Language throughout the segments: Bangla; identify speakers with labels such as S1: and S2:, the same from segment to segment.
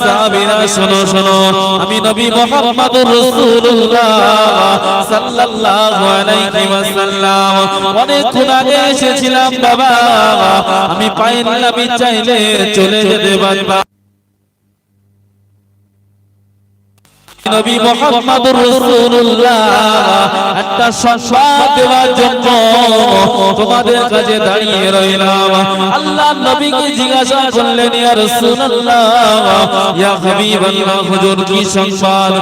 S1: সাহাবীরা শোনো শোনো। আমি নবী মুহাম্মদুর রাসূলুল্লাহ সাল্লাল্লাহু আলাইহি ওয়াসাল্লাম। অনেক আগে এসেছিলাম, বাবা। আমি পাইনি আমি চাইলে চলে যেতে পারবা নবী মুহাম্মদুর রাসূলুল্লাহ। একটা সংবাদ দেওয়ার জন্য তোমাদের কাছে দাঁড়িয়ে রইলাম। আল্লাহ নবীকে জিজ্ঞাসা করলেন, ইয়া রাসূলুল্লাহ, ইয়া হাবিবাল্লাহ হুজুর, কি সংবাদ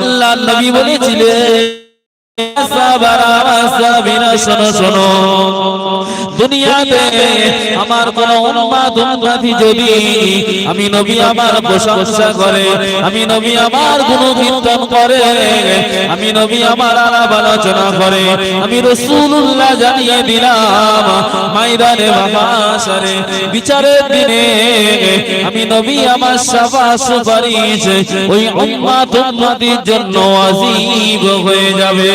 S1: আল্লাহ নবী বলেছিলেন সাবারা, সাবিনা, শোনো শোনো। দুনিয়াতে আমার কোন উম্মাত উম্মতি যদি আমি নবী আমার প্রশংসা করে, আমি নবী আমার গুণকীর্তন করে, আমি নবী আমার আলাপ আলোচনা করে, আমি রাসূলুল্লাহ জানিয়ে দিলাম, ময়দানে মাহশারে বিচারের দিনে আমি নবী আমার সাফা সুপারিশ ওই উম্মাত উম্মতির জন্য আজীব হয়ে যাবে।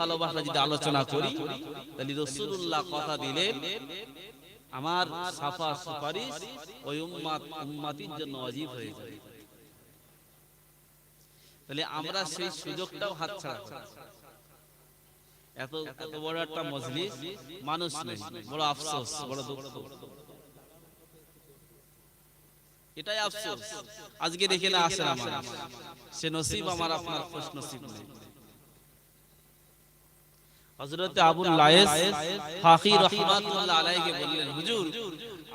S1: ভালোবাসা যদি আলোচনা করি, তাহলে রসুল্লাহ কথা দিলেন, আমার সাফা সুপারিশ ওই উম্মাত, উম্মাতির জন্য অজীব হয়ে যায় তাহলে আমরা সেই সুযোগটাও হাতছাড়া এত এত বড় একটা মজলিস মানুষ নেই। বড় আফসোস বড় দুঃখ। এটাই আফসোস। আজকে দেখে না আসেন আমার সে নসিব আমার আপনার খুশ নসিব নেই। হযরত আবুল লায়েস ফাকি রাহমাতুল্লাহ আলাইহি বললেন হুজুর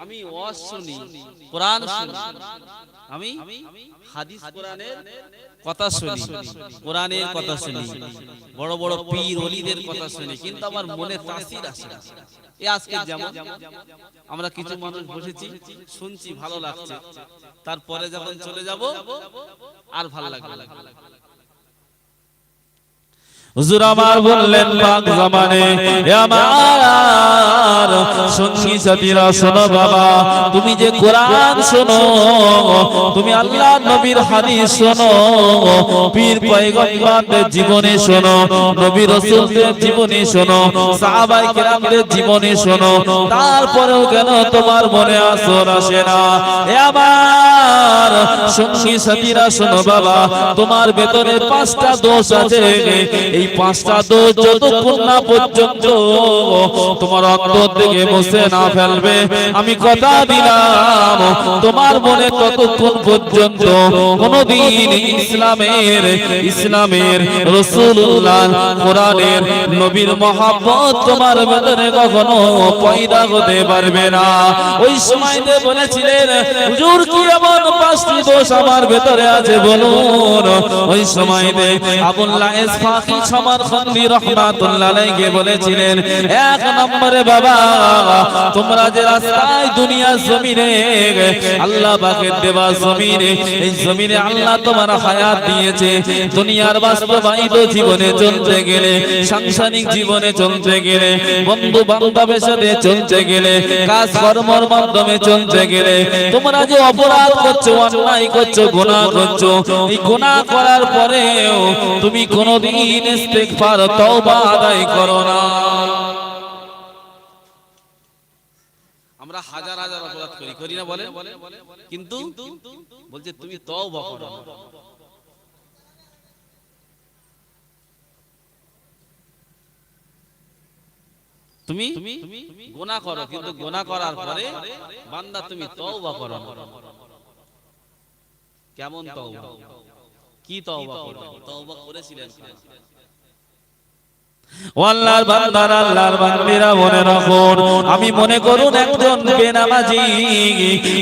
S1: আমি ওয়াজ শুনি কোরআন শুনি। আমি হাদিস কোরআনের কথা শুনি। কোরআনের কথা শুনি। বড় বড় পীর ওলিদের কথা শুনি। কিন্তু আমার মনে তাসির আসে এই আজকে যেমন আমরা কিছু মানুষ বসেছি শুনছি ভালো লাগছে। তারপরে যখন চলে যাব আর ভালো লাগবে। হুজুর আমার বললেন, পাক জামানে আমার সঙ্গী সাথীরা শোনো বাবা। তুমি যে কোরআন শোনো, তুমি আল্লাহ নবীর হাদিস শোনো, পীর পয়গম্বরদের জীবনে শোনো, নবী রাসূলদের জীবনে শোনো সাহাবায়ে কেরামদের জীবনে শোনো, তারপরেও কেন তোমার মনে আসর আসে না? আমার সঙ্গী সাথীরা শোনো বাবা, তোমার ভেতরে পাঁচটা দোষ আছে। এই পাঁচটা দোষ যতক্ষণ না পর্যন্ত তোমার অন্তর থেকে মুছে না ফেলবে, আমি কথা দিলাম, তোমার মনে ততক্ষণ পর্যন্ত কোনদিন ইসলামের ইসলামের রসুল্লাহ কোরআনের, নবীর মহাব্বত তোমার ভেতরে কখনো পয়দা হতে পারবে না। ওই সময়তে বলেছিলেন, হুজুর, কি এমন পাঁচটি দোষ আমার ভেতরে আছে বলুন? ওই সময়তে আবুল্লাহ ইসফাকি রহমাতুল্লাহ আলাইহি বলেছিলেন, এক নম্বরে বাবা, তোমরা যে রাস্তায় দুনিয়া জমিনে, আল্লাহ পাকের জমিনে, এই জমিনে আল্লাহ তোমার দিয়েছে। দুনিয়ার বাস্তবায়িত জীবনে চলতে গেলে, সাংসারিক জীবনে চলতে গেলে বন্ধু বান্ধবের সাথে চলতে গেলে কাজ কর্মর মাধ্যমে চলতে গেলে, তোমরা যে অপরাধ করছ, অন্যায় করছ, গুনাহ করছ, এই গুনাহ করার পরেও তুমি কোনোদিন ইস্তেগফার তওবা আদায় করো না। আমরা হাজার হাজার অপরাধ করি করি না বলে কিন্তু বলছে তুমি তওবা করো। না। তুমি গোনা করো কিন্তু গোনা করার পরে বান্দা তুমি তওবা করো না। কেমন তওবা? কি তওবা করবে তওবা করেছিলেন। আল্লাহর বান্দারা, আল্লাহর বান্দিরা মনে রাখুন, আমি মনে করুন একজন বেনামাজি।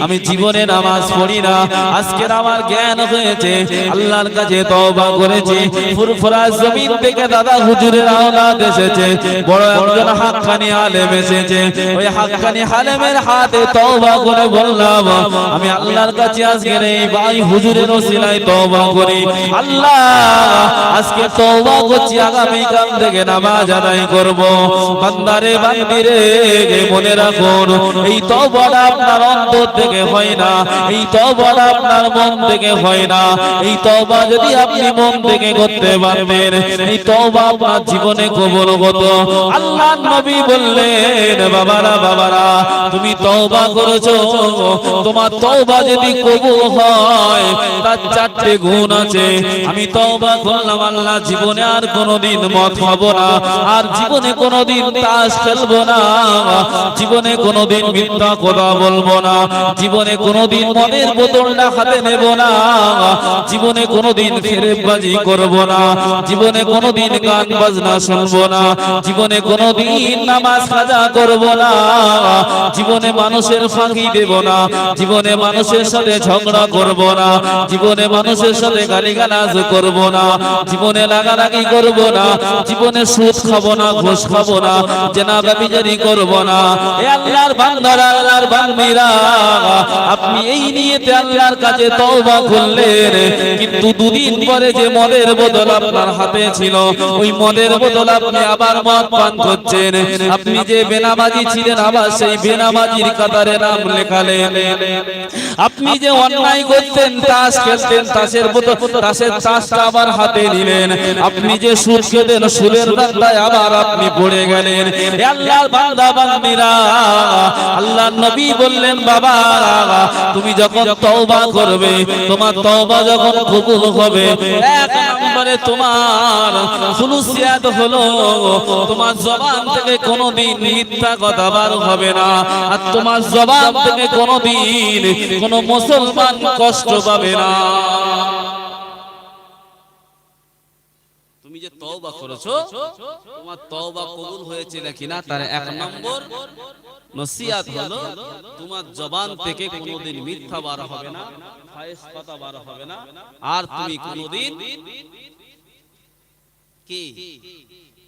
S1: আমি জীবনে নামাজ পড়ি না আজকের আমার জ্ঞান হয়েছে, আল্লাহর কাছে তওবা করেছি, ফুরফুরা জমিন থেকে দাদা হুজুরের আওলাদ এসেছে, বড় একজন হাক্কানি আলেম এসেছে, ওই হাক্কানি আলেমের হাতে তওবা করে বললাম, আমি আল্লাহর কাছে আজকের এই ভাই হুজুরের ওসিলায় তওবা করি। আল্লাহ, আজকে তওবা করছি আগামী কাল থেকে না নামাজ আদায় করব। বান্দারে, বান্দিরে, মনে রাখুন, এই আপনার অন্তর থেকে হয় না, এই আপনার মন থেকে হয় না। এই তওবা যদি আপনি মন থেকে করতে এই তওবা আপনার জীবনে কবুল হতো আল্লাহ নবী বললেন, বাবারা বাবারা, তুমি তওবা করেছ। তোমার তওবা যদি কবুল হয়, তার চারটে গুণ আছে। আমি তওবা করলাম, আল্লাহ জীবনে আর কোনোদিন মত খাব না। আর জীবনে কোনোদিন তাস খেলব না জীবনে কোনোদিন মিথ্যা কথা বলব না জীবনে কোনোদিন মদের বোতলটা হাতে নেব না জীবনে কোনোদিন ফেরেবাজি করব না জীবনে কোনোদিন গান বাজনা শুনব না জীবনে কোনোদিন নামাজ কাজা করব না জীবনে মানুষের ফাঁকি দেব না জীবনে মানুষের সাথে ঝগড়া করব না জীবনে মানুষের সাথে গালিগালাজ করব না জীবনে লাগালাগি করব না জীবনে সুদ খাব না, ঘুষ খাব না জেনা ব্যভিচারি করব না আপনি এই নিয়েতে আল্লাহর কাছে তওবা করলেন। কিন্তু দুদিন পরে যে মদের বোতল আপনার হাতে ছিল, ওই মদের বোতল আপনি আবার মদ পান করছেন। আপনি যে বেনামাজি ছিলেন, আবার সেই বেনামাজির কাতারে নাম লেখালেন। আপনি যে অন্যায় করতেন, তাস খেলতেন, তাসের তাসের তাসটা আবার হাতে নিলেন। আপনি যে সুদ খেতেন, সুদের বাবা, তুমি যখন তওবা করবে, তোমার তওবা যখন কবুল হবে, এক নম্বরে তোমার খুলুসিয়াত হলো, তোমার জবান থেকে কোনোদিন মিথ্যা কথা বার হবে না। আর তোমার জবান থেকে কোনো মুসলমান কষ্ট পাবে না।
S2: তওবা করেছ তোমার তওবা কবুল হয়েছে নাকি না তার এক নম্বর নসিহাত হলো তোমার জবান থেকে কোনোদিন মিথ্যা বার হবে না কথা বার হবে না আর তুমি কোনোদিন কি?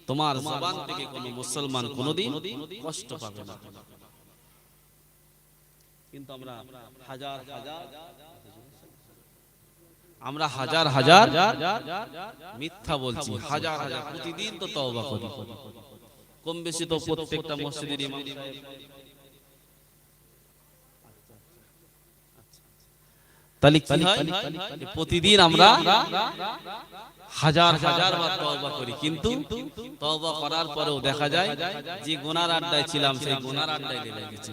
S2: তোমার জবান থেকে কোনো মুসলমান কোনোদিন কষ্ট পাবে না। কিন্তু আমরা হাজার হাজার আমরা হাজার হাজার মিথ্যা বলছি। হাজার হাজার, প্রতিদিন তো তওবা করি। কম বেশি তো প্রত্যেকটা মসজিদের ইমাম তাহলে কি হয়? প্রতিদিন আমরা হাজার হাজার বার তওবা করি। কিন্তু তওবা করার পরেও দেখা যায় যে গুনার আড্ডায় ছিলাম, সেই গুনার আড্ডায় লেগে গেছি।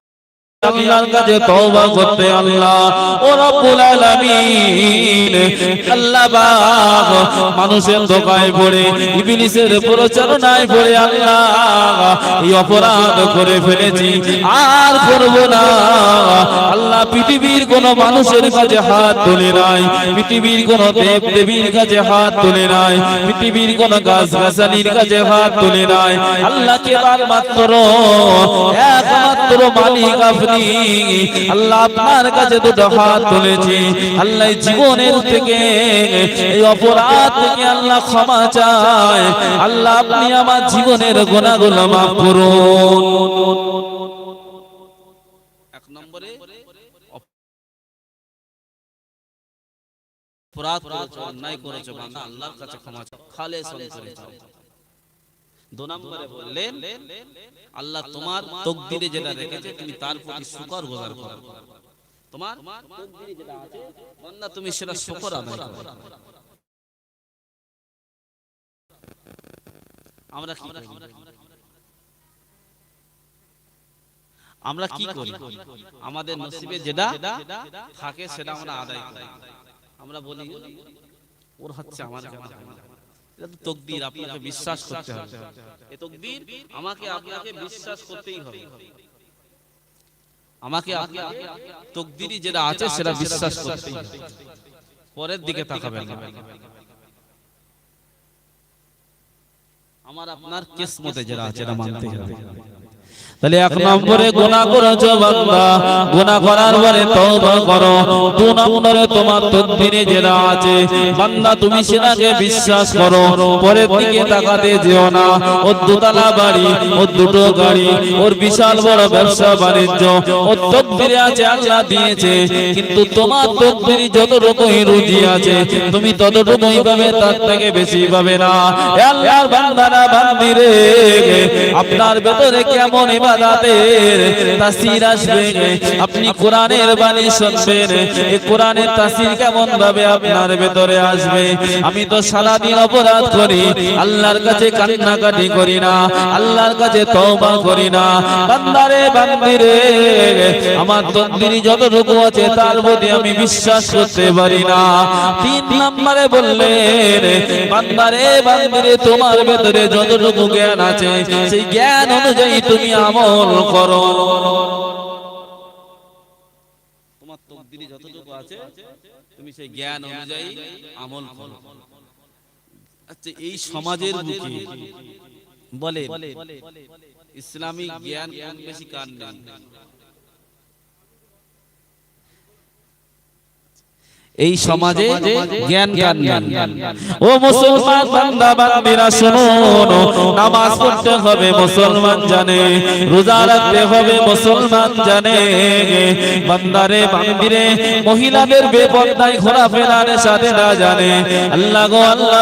S1: আল্লাহর কাছে তওবা করতে আল্লাহ। ও রব্বুল আলামিন, আল্লাহ পাক মানুষের ধোকায় পড়ে, ইবলিসের পড়ে আল্লাহ। এই অপরাধ করে ফেলেছি, আর করব না। আল্লাহ পৃথিবীর কোন মানুষের কাছে হাত তুলে নাই, পৃথিবীর কোন দেব দেবীর কাছে হাত তুলে নাই, পৃথিবীর কোন গাছ গাছালির কাছে হাত তুলে নাই। আল্লাহ কেবল মাত্র একমাত্র মালিক আপনি আল্লাহ আপনার কাছে দুটো হাত তুলেছি। আল্লাহ জীবনের থেকে, এই অপরাধ থেকে আল্লাহ ক্ষমা চায়। আল্লাহ আপনি আমার জীবনের গুণাগুলো মাফ করুন।
S2: এক নম্বরে অপরাধ অন্যায় করেছ, বান্দা আল্লাহর কাছে ক্ষমা চাও। খালেস অন্তরে চাও দু নম্বরে বললেন আল্লাহ তোমার তকদিরে যেটা রেখেছে তুমি তার প্রতি শুকর গোজার করো। তোমার তকদিরে যেটা আছে বান্দা তুমি সেটা শুকর আদায় করো। আমরা কি করি? আমরা কি করি? আমাদের নসিবে যেটা থাকে সেটা আমরা আদায় করি। আমরা বলি ওর হচ্ছে আমার। এটা আপনাকে বিশ্বাস করতে হবে। এ তকদির আমাকে আপনাকে বিশ্বাস করতেই হবে। আমাকে আপনাকে যেটা আছে সেটা বিশ্বাস করতেই পরের দিকে তাকাবেন আমার আপনার কিসমতে যেটা আছে, এটা মানতে হবে।
S1: তাহলে এক নম্বরে গুনাহ করেছ বান্দা গুনাহ করার পরে তওবা করো। দু নম্বরে তোমার তকদিরে যেটা আছে বান্দা তুমি সেটাকে বিশ্বাস করো। পরের দিকে তাকাতে যেও না। ওর দুতলা বাড়ি ওর দুটো গাড়ি ওর বিশাল বড় ব্যবসা বাণিজ্য। ওর তকদিরে আছে আল্লাহ দিয়েছে। কিন্তু তোমার তকদিরে যতটুকুই রুজি আছে তুমি ততটুকুই পাবে তার থেকে বেশি পাবে না। এ আল্লাহর বান্দারা বান্দিরে আপনার ভেতরে কেমন ইবাদতের তাসির আসবে। আপনি কোরআনের বাণী শুনবেন। এই কোরআনের তাসির কেমন ভাবে আপনার ভেতরে আসবে? আমি তো সারাদিন অপরাধ করি। আল্লাহর কাছে করি না। আল্লাহর কাছে তওবা করি না। বান্দারে, বান্দিরে, আমার তন্দিরি যতটুকু আছে তার প্রতি আমি বিশ্বাস করতে পারি না। তিন নম্বরে বললেন, বান্দারে, বান্দিরে, তোমার ভেতরে যতটুকু জ্ঞান আছে, সেই জ্ঞান অনুযায়ী তুমি করো।
S2: তোমার তকদিরে যতটুকু আছে তুমি সেই জ্ঞান অনুযায়ী আমল করো। আচ্ছা এই সমাজের বুকে বলে ইসলামিক জ্ঞান বেশি কান নেই?
S1: এই সমাজে জ্ঞান জ্ঞান ও মুসলমান বান্দা বান্দিরা শুনুন। নামাজ পড়তে হবে মুসলমান জানে রোজা রাখতে হবে মুসলমান জানে। বান্দারে বান্দিরে মহিলাদের বেপরদায় ঘোরাফেরার সাথে না জানে। আল্লাহ গো আল্লাহ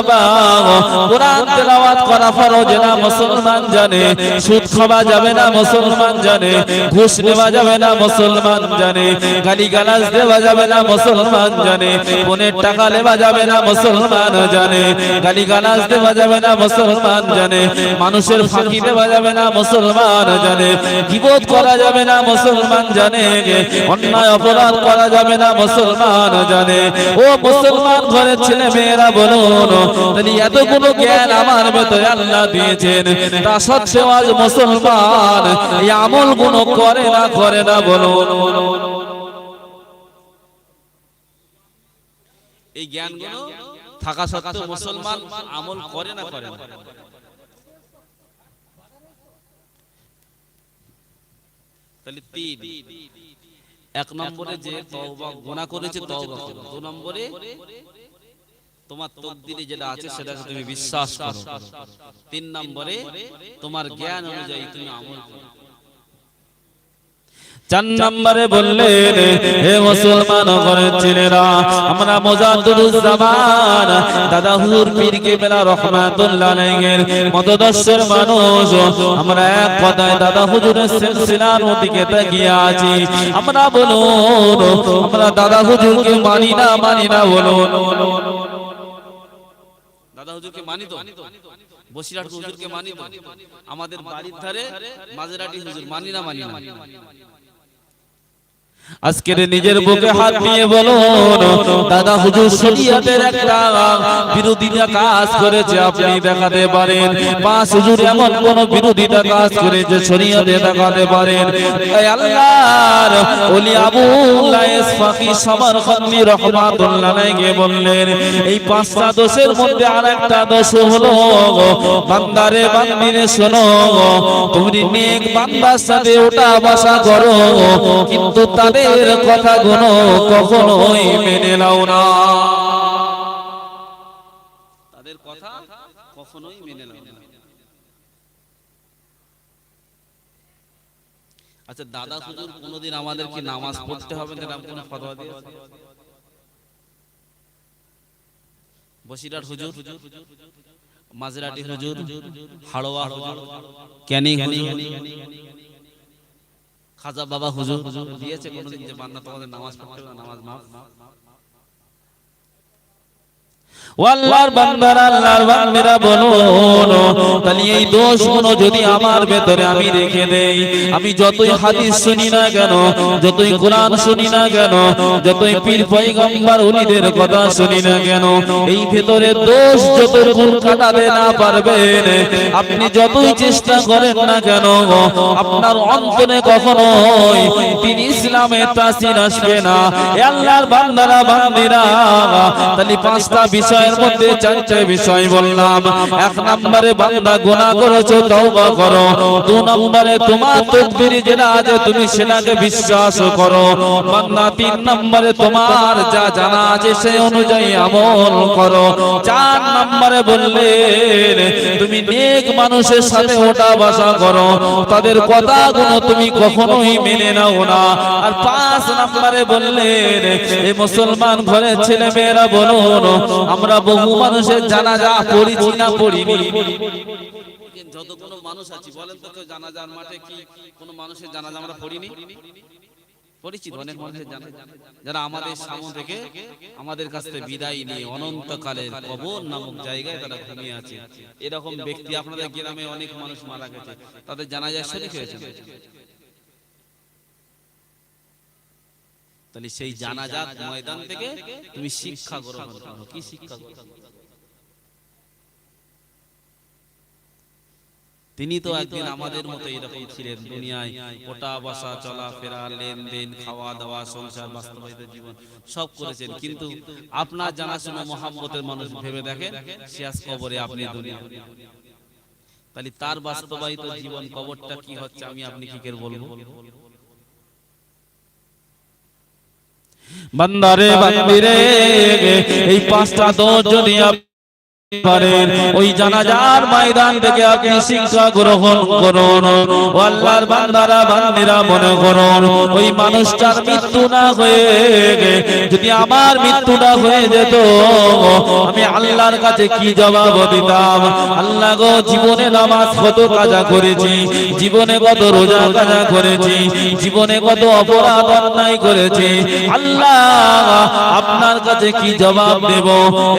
S1: কোরআন তেলাওয়াত করা ফরজ না মুসলমান জানে। সুদ খাওয়া যাবে না মুসলমান জানে। ঘুষ নেওয়া যাবে না মুসলমান জানে। গালি গালাজ দেওয়া যাবে না মুসলমান জানে। বোনের টাকা নেওয়া যাবে না মুসলমান জানে গালি গালাজ দেওয়া যাবে না মুসলমান জানে, মানুষের ফাঁকি দেওয়া যাবে না মুসলমান জানে করা যাবে না মুসলমান জানে, অন্যায় অপরাধ করা যাবে না মুসলমান জানে। ও মুসলমান ঘরের ছেলে মেয়েরা বলুন এতগুলো জ্ঞান আমার ভেতরে আল্লাহ দিয়েছেন, তা সত্ত্বেও আজ মুসলমান এই আমলগুলো করে না করে না বলুন।
S2: এই জ্ঞানগুলো থাকা সত্ত্বেও মুসলমান আমল করে না করে না তাহলে তিন এক নম্বরে যে তওবা গুনাহ করেছে তওবা করো। দু নম্বরে তোমার তকদিরে যেটা আছে সেটাকে তুমি বিশ্বাস করো। তিন নম্বরে তোমার জ্ঞান অনুযায়ী তুমি আমল করো।
S1: চার নম্বরে বললেন হে মুসলমান ঘরের ছেলেরা আমরা মোজাদুরুজ্জামান দাদা হুজুর পীর কেবলা রহমাতুল্লাহ আলাইহির মতদর্শের মানুষ, আমরা এক কথায় দাদা হুজুরের সিলসিলার দিকে তাকিয়ে আছি। আমরা বলুন, আমরা দাদা হুজুরকে মানি না মানি না বলুন।
S2: দাদা হুজুরকে মানি তো? বসিরহাট হুজুরকে মানি তো? আমাদের বাড়ির ধারে মাঝেরাটি হুজুর, মানি না মানি না।
S1: আজকের নিজের বুকে হাত দিয়ে বলুন দাদা হুজুর শরীয়তের একটা বিরোধিতা কাজ করেছে আপনি দেখাতে পারেন। পাঁচ হুজুর এমন কোন বিরোধিতা কাজ করেছে শরীয়তে দেখাতে পারেন। এই আল্লাহর ওলি আবুল্লাহ ইসফাকি সামারকান্দি রাহমাতুল্লাহ আলাইহি বললেন এই পাঁচটা দোষের মধ্যে আরেকটা দোষ হলো বান্দারে বান্দিরে শোনো তুমি নেক বান্দার সাথে ওটা বসা করো কিন্তু তাদের কথাগুলো কখনোই মেনে নাও না।
S2: তাদের কথা কখনোই মেনে নাও না। আচ্ছা দাদা হুজুর কোনোদিন আমাদেরকে নামাজ পড়তে হবে না এরকম কোনো ফতোয়া দিয়েছে? বসিরহাট হুজুর মাঝরাটি হুজুর হাড়োয়া হুজুর ক্যানিং হুজুর। খাজা বাবা হুজুর দিয়েছে কোনোদিন যে বান্না তোমাদের নামাজ পড়তে নামাজ মাফ।
S1: আল্লাহর আল্লাহর বান্দিরা বলুন, তাহলে এই দোষগুলো যদি আমার ভেতরে আমি রেখে দেই, আমি যতই হাদিস শুনি না কেন, যতই কোরআন শুনি না কেন, যতই পীর পয়গম্বর কথা শুনি না কেন, এই ভেতরে দোষ যতটুকু কাটাতে না পারবেন, আপনি যতই চেষ্টা করেন না কেন, আপনার অন্তরে কখনো তিনি ইসলামের তাসির আসবে না। আল্লাহর বান্দারা, বান্দিরা, তাহলে পাঁচটা বিষয়
S3: বিষয়ের মধ্যে চারটে বিষয় বললাম। এক নম্বরে, বান্দা গুনাহ করেছ, তওবা করো। দু নম্বরে, তোমার তকদির যেটা আছে তুমি সেটাকে বিশ্বাস করো। বান্দা, তিন নম্বরে, তোমার যা জানা আছে সেই অনুযায়ী আমল করো। চার নম্বরে বললেন তুমি নেক মানুষের সাথে ওঠা বসা করো। তাদের কথাগুলো তুমি কখনোই মেনে নাও না। আর পাঁচ নম্বরে বললেন এই মুসলমান ঘরের ছেলে মেয়েরা বলুন আমরা বহু মানুষের জানাজা পড়িছি না পড়িনি।
S1: যত কোনো মানুষ আছি, বলেন তো কেউ জানাজার মাঠে কি কোনো মানুষের জানাজা আমরা পড়িনি? পরিচিত অনেক মানুষের যারা আমাদের সামনে থেকে আমাদের কাছ থেকে বিদায় নিয়ে অনন্তকালের কবর নামক জায়গায় তারা ঘুমিয়ে আছে। এরকম ব্যক্তি আপনাদের গ্রামে অনেক মানুষ মারা গেছে। তাদের জানাজায় শরীক হয়েছে তাহলে সেই জানাজাত ময়দান থেকে তুমি শিক্ষা গ্রহণ করো। কি শিক্ষা গ্রহণ তিনি তো একদিন আমাদের মতো এরকম ছিলেন দুনিয়ায়। ওটা বসা চলাফেরা লেনদেন খাওয়া দাওয়া সংসার বাস্তবায়িত জীবন। সব করেছেন। কিন্তু আপনার জানাশোনা মহাব্বতের মানুষ ভেবে দেখেন শেষ কবরে আপনি দুনিয়া। তাহলে তার বাস্তবায়িত জীবন কবরটা কি হচ্ছে? আমি আপনি কি করে বলব?
S3: বান্দারে বান্দিরে এই পাঁচটা দোষ যদি ওই জানাজার ময়দান থেকে আপনি শিক্ষা গ্রহণ করুন। আল্লাহর বান্দারা, বান্দিরা মনে করুন, ওই মানুষটার মৃত্যু না হয়ে যদি আমার হয়ে যেত, আমি আল্লাহর কাছে কি জবাব দিতাম? আল্লাহ গো, জীবনে নামাজ কত কাজা করেছি, জীবনে কত রোজা কাজা করেছি, জীবনে কত অপরাধ অন্যায় করেছি। আল্লাহ, আপনার কাছে কি জবাব দেব?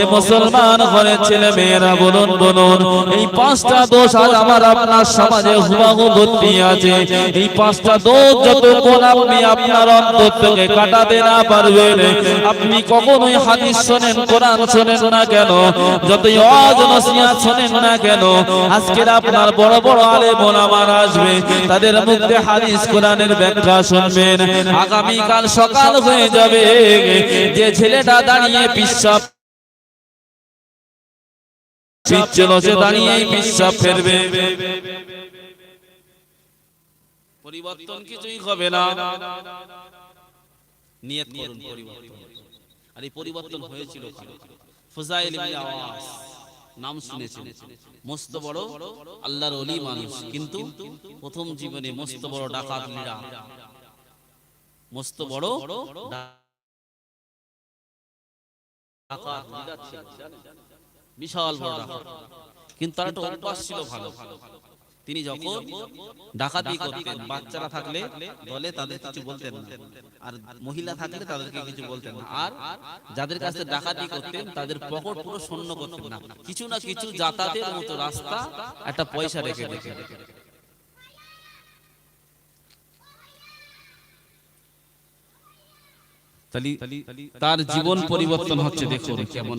S3: এ মুসলমান ঘরে ছেলে মেয়েরা বলুন বলুন, এই পাঁচটা দোষ আজ আমার আপনার সমাজে আছে। এই পাঁচটা দোষ আপনি আপনার অন্তর থেকে কাটাতে না পারবেন, আপনি কখনোই হাদিস শোনেন, কোরআন শোনেন না কেন? যতই অজনসিয়া শোনেন না কেন? আজকের আপনার বড় বড় আলেম ওলামার আসবে, তাদের হাদিস, কোরআনের ব্যাখ্যা শুনবেন। আগামীকাল সকাল হয়ে যাবে, যে ছেলেটা দাঁড়িয়ে পিসাব
S1: পরিবর্তন কিছুই হবে না। নিয়ত করুন পরিবর্তন। আর এই পরিবর্তন হয়েছিল ইবনে আওয়াস। নাম শুনেছেন। মস্ত বড় আল্লাহর ওলি মানুষ। কিন্তু প্রথম জীবনে মস্ত বড় ডাকাত মস্ত বড় ডাকাত? বিশাল বড় ডাকাত। কিন্তু তার একটা অভ্যাস ছিল ভালো। তিনি যখন ডাকাতি করতেন বাচ্চারা থাকলে দলে তাদের কিছু বলতেন না। আর মহিলা থাকলে তাদেরকে কিছু বলতেন না। আর যাদের কাছে ডাকাতি করতেন তাদের পকেট পুরো শূন্য করতেন না। কিছু না কিছু যাতায়াতের মতো রাস্তা একটা পয়সা রেখে রেখে তার জীবন পরিবর্তন হচ্ছে দেখুন কেমন।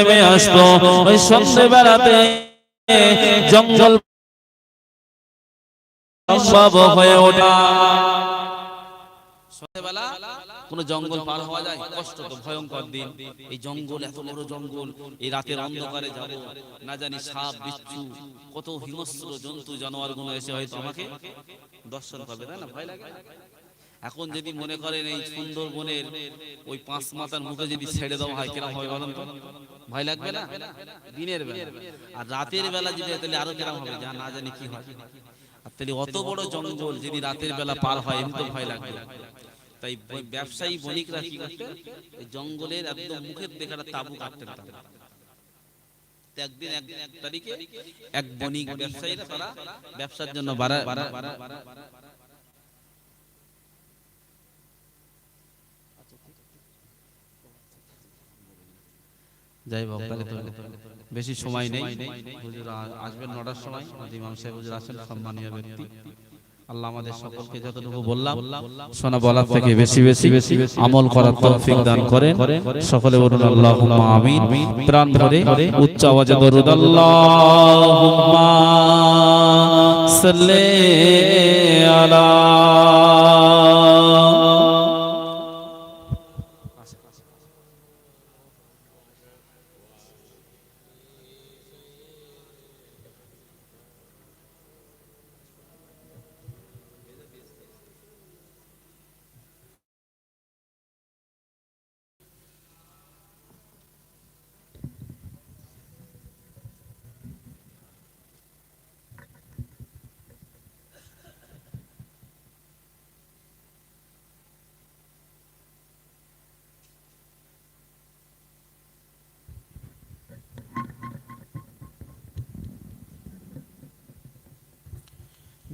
S3: নেমে আসতো। ওই সন্ধ্যে বেড়াতে জঙ্গল সম্ভব হয়ে ওঠা।
S1: কোনো জঙ্গল পার হওয়া যায়? কষ্ট তো, ভয়ঙ্কর দিন। এই জঙ্গল, এত বড় জঙ্গল, এই রাতের অন্ধকারে যাব। না জানি সাপ, বিচ্ছু, কত হিংস্র জন্তু জানোয়ারগুলো এসে হয়তো আমাকে দর্শন পাবে তাই না? ভয় লাগে? এখন যদি মনে করেন এই সুন্দর বনের ওই পাঁচ মাথার মুখে যদি ছেড়ে দেওয়া হয় কেরম হবে বলেন তো? ভয় লাগবে না? দিনের বেলা। আর রাতের বেলা যদি তাহলে আরও কেরম হবে? যা না জানি কি হয়। আর তাহলে অত বড় জঙ্গল যদি রাতের বেলা পার হয় এমনি তো ভয় লাগবে। তাই ব্যবসায়ী বণিকরা কি করতেন? এই জঙ্গলের একদম মুখের একটা তাবু কাটতেন তারা। একদিন এক এক তারিখে এক বণিক ব্যবসায়ীরা তারা ব্যবসার জন্য বাড়া যাই হোক তাহলে তো বেশি সময় নেই। হুজুর আসবেন নটার সময় ইমাম সাহেব হুজুর আসেন সম্মানীয় ব্যক্তি। আল্লাহ আমাদের সকলকে যতটুকু বললাম শোনা বলার থেকে বেশি বেশি বেশি আমল করার তৌফিক দান করেন সকলে বলুন আল্লাহুম্মা আমিন প্রাণ ভরে উচ্চ আওয়াজে দরুদ আল্লাহুম্মা সাল্লি আলা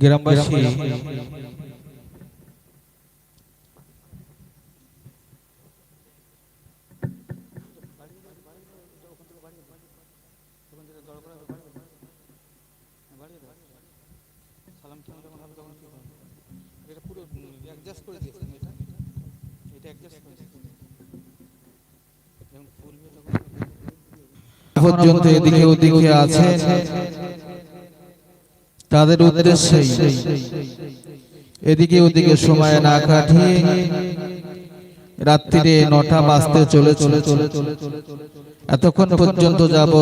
S4: গ্রামবাসী। পর্যন্ত এদিকে ওদিকে আছে। তাদের উদ্দেশ্যে এদিকে ওদিকে সময় না কাটিয়ে রাত্রিরে নটা বাজতে চলে চলে চলে এতক্ষণ পর্যন্ত যাব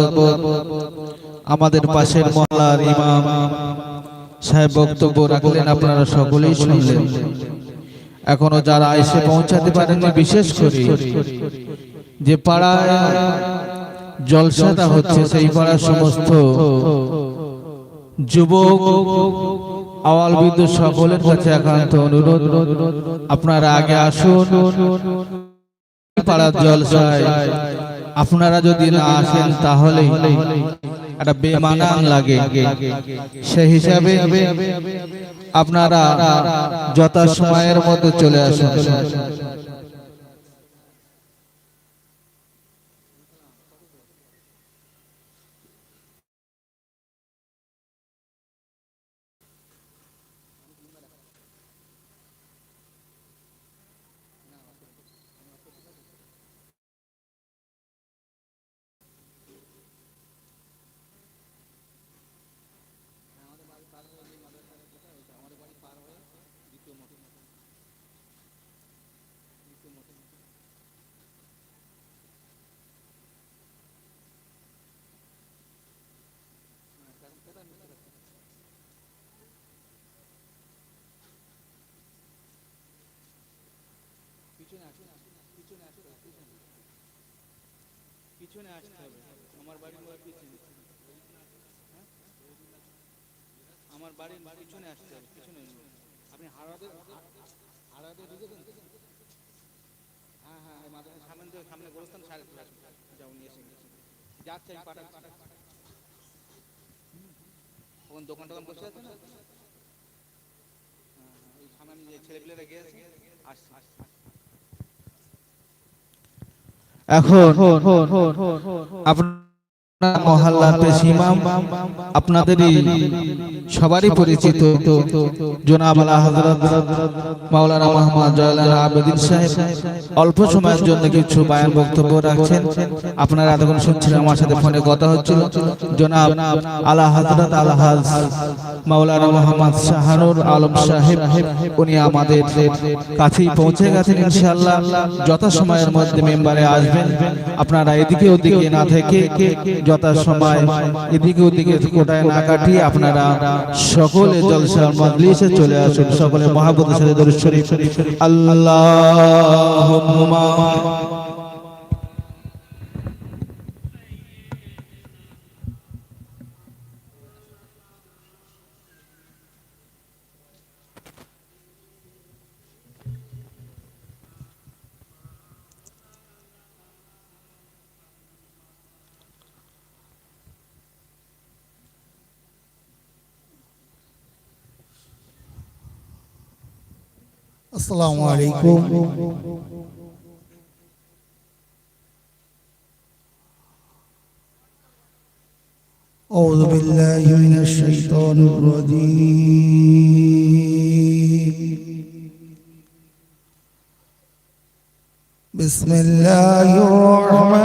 S4: আমাদের পাশের মহলার ইমাম সাহেব বক্তব্য রাখলেন আপনারা সকলেই শুনলেন। এখনও যারা এসে পৌঁছাতে পারেননি বিশেষ করে যে পাড়ায় জলসাটা হচ্ছে সেই পাড়ার সমস্ত যুবক, আওয়াল বিদ্যুৎ সকলের কাছে একান্ত অনুরোধ। আপনারা আগে আসুন। পাড়ার জলসায়। আপনারা যদি না আসেন তাহলে একটা বেমানান লাগে। সেই হিসাবে আপনারা যথা সময়ের মধ্যে চলে আসুন।
S5: পিছনে আসতে হবে। আমার বাড়ির মোড় পিছনে। হ্যাঁ? আমার বাড়ির পিছনে আসতে হবে পিছনে। আপনি হারাদের হারাদের ঢুকে দেন হ্যাঁ হ্যাঁ এই মাদ্রাসার সামনে দিয়ে সামনে গোরস্থান সাড়ে যাও নিয়ে এসে যাচ্ছে আমি পাঠাচ্ছি ওখানে দোকান টোকান বসে আছে না? হ্যাঁ, হ্যাঁ, ওই সামনে ছেলেপিলেরা গিয়েছে আসছে।
S4: এখন আপনার অল্প সময়ের জন্য কিছু বক্তব্য রাখছেন। আপনারা এতক্ষণ শুনছিলেন, আমার সাথে ফোনে কথা হচ্ছিল। জনাব কাছেই পৌঁছে গেছেন ইনশাআল্লাহ। যথা সময়ের মধ্যে মেম্বারে আসবেন। আপনারা এদিকে ওদিকে না থেকে যথা সময় এদিকে ওদিকে কোটায় না কাটিয়ে আপনারা সকলে জলসার মজলিসে চলে আসুন। সকলে মহাব্বতের সাথে শরীফ।
S6: السلام عليكم. أعوذ بالله من الشيطان الرجيم. بسم الله الرحمن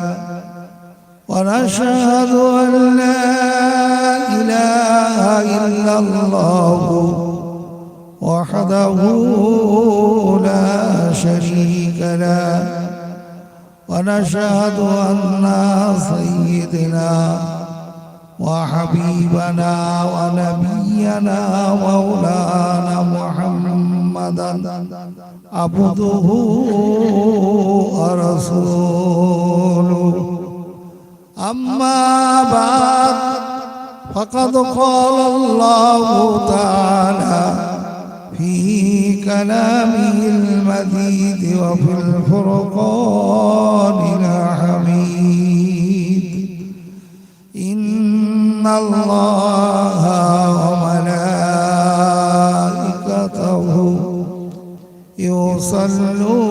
S6: ونشهد أن لا إله إلا الله وحده لا شريك له. ونشهد أن سيدنا وحبيبنا ونبينا مولانا محمدا عبده ورسوله. أما بعد فقد قال الله تعالى في كلامه المجيد وفي الفرقان الحميد. إن الله وملائكته يصلون